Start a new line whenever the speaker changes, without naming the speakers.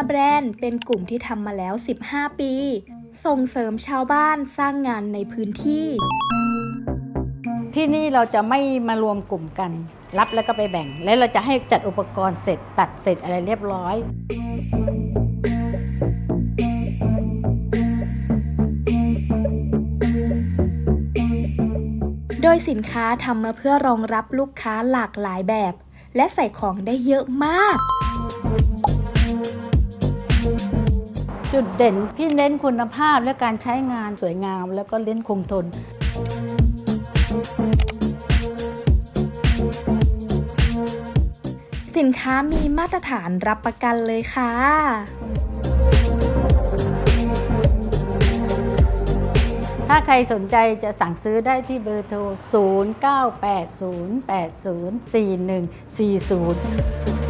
ตีฮาแบรนด์ เป็นกลุ่มที่ทำมาแล้ว 15 ปี ส่งเสริมชาวบ้านสร้างงานในพื้นที่
ที่นี่เราจะไม่มารวมกลุ่มกัน รับแล้วก็ไปแบ่ง แล้วเราจะให้จัดอุปกรณ์เสร็จตัดเสร็จอะไรเรียบร้อย
โดยสินค้าทำมาเพื่อรองรับลูกค้าหลากหลายแบบ และใส่ของได้เยอะมาก
จุดเด่นพี่เน้นคุณภาพและการใช้งานสวยงาม แล้วก็เล่นคงทน
สินค้ามีมาตรฐานรับประกันเลยค่ะ
ถ้าใครสนใจจะสั่งซื้อได้ที่เบอร์โทร 0980804140